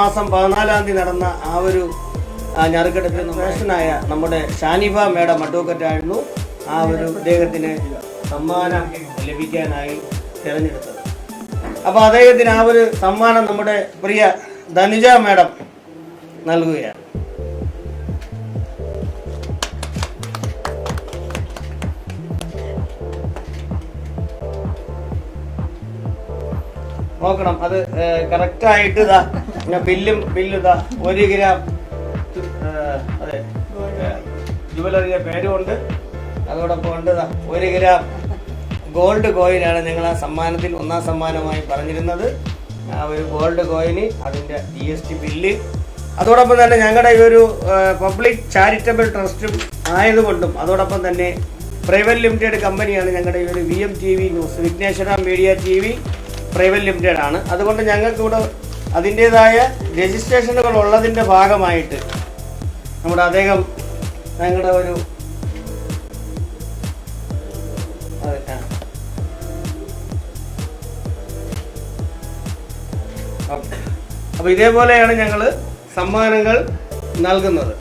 മാസം പതിനാലാം തീയതി നടന്ന ആ ഒരു ഞറുക്കെടുപ്പിൽ പ്രവേശനായ നമ്മുടെ ഷാനിഫ മേഡം അഡ്വക്കറ്റായിരുന്നു. ആ ഒരു അദ്ദേഹത്തിന് സമ്മാനം ലഭിക്കാനായി തിരഞ്ഞെടുത്തത്. അപ്പോൾ അദ്ദേഹത്തിന് ആ ഒരു സമ്മാനം നമ്മുടെ പ്രിയ ധനുജ മേഡം നൽകുകയാണ്. നോക്കണം അത് കറക്റ്റായിട്ട് ഇതാ പിന്നെ ബില്ലും ബില്ലും ഇതാ ഒരു ഗ്രാം അതെ ജുവലറിയുടെ പേരുമുണ്ട്. അതോടൊപ്പം ഉണ്ട് ഒരു ഗ്രാം ഗോൾഡ് കോയിനാണ് നിങ്ങൾ ആ സമ്മാനത്തിൽ ഒന്നാം സമ്മാനമായി പറഞ്ഞിരുന്നത്. ആ ഒരു ഗോൾഡ് കോയിന് അതിന്റെ ജി എസ് ടി ബില്ല്. അതോടൊപ്പം തന്നെ ഞങ്ങളുടെ ഈ ഒരു പബ്ലിക് ചാരിറ്റബിൾ ട്രസ്റ്റും ആയതുകൊണ്ടും അതോടൊപ്പം തന്നെ പ്രൈവറ്റ് ലിമിറ്റഡ് കമ്പനിയാണ് ഞങ്ങളുടെ ഈ ഒരു V M T V news Vighneshwara media T V private limited ആണ്. അതുകൊണ്ട് ഞങ്ങൾക്ക് ഇവിടെ അതിന്റെതായ രജിസ്ട്രേഷനുകൾ ഉള്ളതിന്റെ ഭാഗമായിട്ട് നമ്മുടെ അദ്ദേഹം ഞങ്ങളുടെ ഒരു അപ്പൊ ഇതേപോലെയാണ് ഞങ്ങൾ സമ്മാനങ്ങൾ നൽകുന്നത്.